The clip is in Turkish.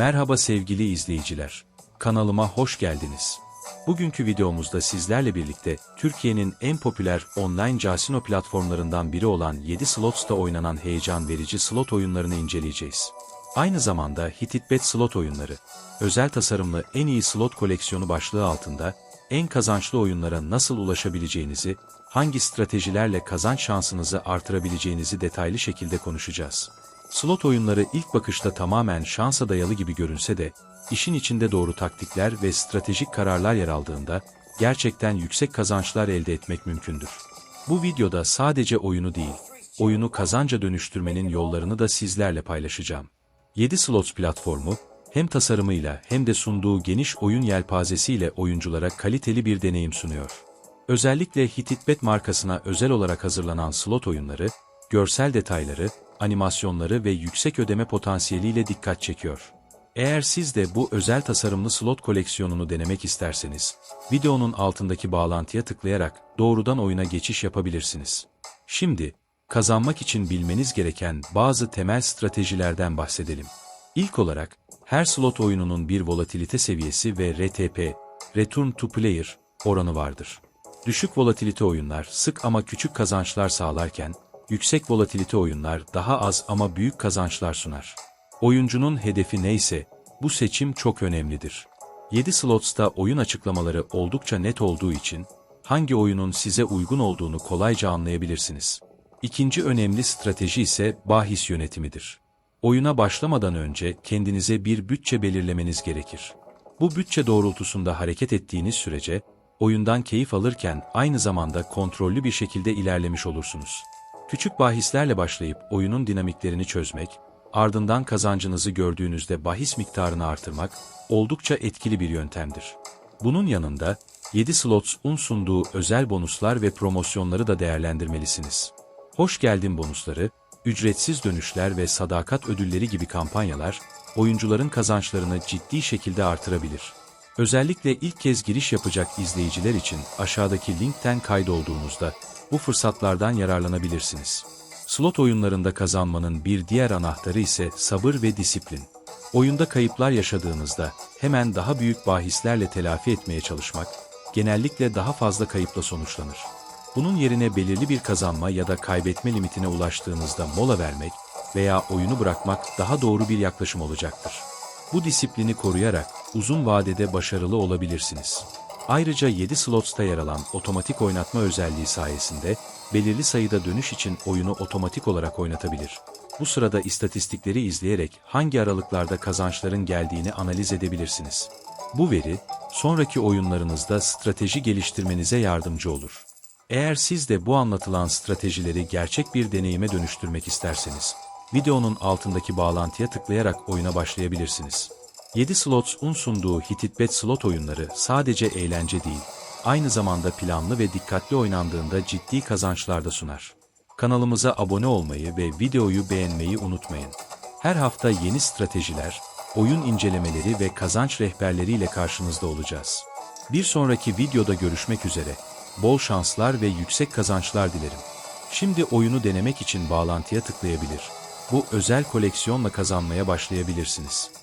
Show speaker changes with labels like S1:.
S1: Merhaba sevgili izleyiciler. Kanalıma hoş geldiniz. Bugünkü videomuzda sizlerle birlikte Türkiye'nin en popüler online casino platformlarından biri olan 7 Slots'ta oynanan heyecan verici slot oyunlarını inceleyeceğiz. Aynı zamanda Hititbet slot oyunları, özel tasarımlı en iyi slot koleksiyonu başlığı altında en kazançlı oyunlara nasıl ulaşabileceğinizi, hangi stratejilerle kazanç şansınızı artırabileceğinizi detaylı şekilde konuşacağız. Slot oyunları ilk bakışta tamamen şansa dayalı gibi görünse de, işin içinde doğru taktikler ve stratejik kararlar yer aldığında, gerçekten yüksek kazançlar elde etmek mümkündür. Bu videoda sadece oyunu değil, oyunu kazanca dönüştürmenin yollarını da sizlerle paylaşacağım. 7 Slots platformu, hem tasarımıyla hem de sunduğu geniş oyun yelpazesiyle oyunculara kaliteli bir deneyim sunuyor. Özellikle Hititbet markasına özel olarak hazırlanan slot oyunları, görsel detayları, animasyonları ve yüksek ödeme potansiyeliyle dikkat çekiyor. Eğer siz de bu özel tasarımlı slot koleksiyonunu denemek isterseniz, videonun altındaki bağlantıya tıklayarak doğrudan oyuna geçiş yapabilirsiniz. Şimdi, kazanmak için bilmeniz gereken bazı temel stratejilerden bahsedelim. İlk olarak, her slot oyununun bir volatilite seviyesi ve RTP, Return to Player, oranı vardır. Düşük volatilite oyunlar sık ama küçük kazançlar sağlarken, yüksek volatilite oyunlar daha az ama büyük kazançlar sunar. Oyuncunun hedefi neyse, bu seçim çok önemlidir. 7 slots'ta oyun açıklamaları oldukça net olduğu için, hangi oyunun size uygun olduğunu kolayca anlayabilirsiniz. İkinci önemli strateji ise bahis yönetimidir. Oyuna başlamadan önce kendinize bir bütçe belirlemeniz gerekir. Bu bütçe doğrultusunda hareket ettiğiniz sürece, oyundan keyif alırken aynı zamanda kontrollü bir şekilde ilerlemiş olursunuz. Küçük bahislerle başlayıp oyunun dinamiklerini çözmek, ardından kazancınızı gördüğünüzde bahis miktarını artırmak oldukça etkili bir yöntemdir. Bunun yanında 7 Slots'un sunduğu özel bonuslar ve promosyonları da değerlendirmelisiniz. Hoş geldin bonusları, ücretsiz dönüşler ve sadakat ödülleri gibi kampanyalar, oyuncuların kazançlarını ciddi şekilde artırabilir. Özellikle ilk kez giriş yapacak izleyiciler için aşağıdaki linkten kaydolduğunuzda bu fırsatlardan yararlanabilirsiniz. Slot oyunlarında kazanmanın bir diğer anahtarı ise sabır ve disiplin. Oyunda kayıplar yaşadığınızda hemen daha büyük bahislerle telafi etmeye çalışmak, genellikle daha fazla kayıpla sonuçlanır. Bunun yerine belirli bir kazanma ya da kaybetme limitine ulaştığınızda mola vermek veya oyunu bırakmak daha doğru bir yaklaşım olacaktır. Bu disiplini koruyarak uzun vadede başarılı olabilirsiniz. Ayrıca 7 slotsta yer alan otomatik oynatma özelliği sayesinde belirli sayıda dönüş için oyunu otomatik olarak oynatabilir. Bu sırada istatistikleri izleyerek hangi aralıklarda kazançların geldiğini analiz edebilirsiniz. Bu veri, sonraki oyunlarınızda strateji geliştirmenize yardımcı olur. Eğer siz de bu anlatılan stratejileri gerçek bir deneyime dönüştürmek isterseniz, videonun altındaki bağlantıya tıklayarak oyuna başlayabilirsiniz. 7 Slots'un sunduğu Hititbet slot oyunları sadece eğlence değil, aynı zamanda planlı ve dikkatli oynandığında ciddi kazançlar da sunar. Kanalımıza abone olmayı ve videoyu beğenmeyi unutmayın. Her hafta yeni stratejiler, oyun incelemeleri ve kazanç rehberleriyle karşınızda olacağız. Bir sonraki videoda görüşmek üzere. Bol şanslar ve yüksek kazançlar dilerim. Şimdi oyunu denemek için bağlantıya tıklayabilir. Bu özel koleksiyonla kazanmaya başlayabilirsiniz.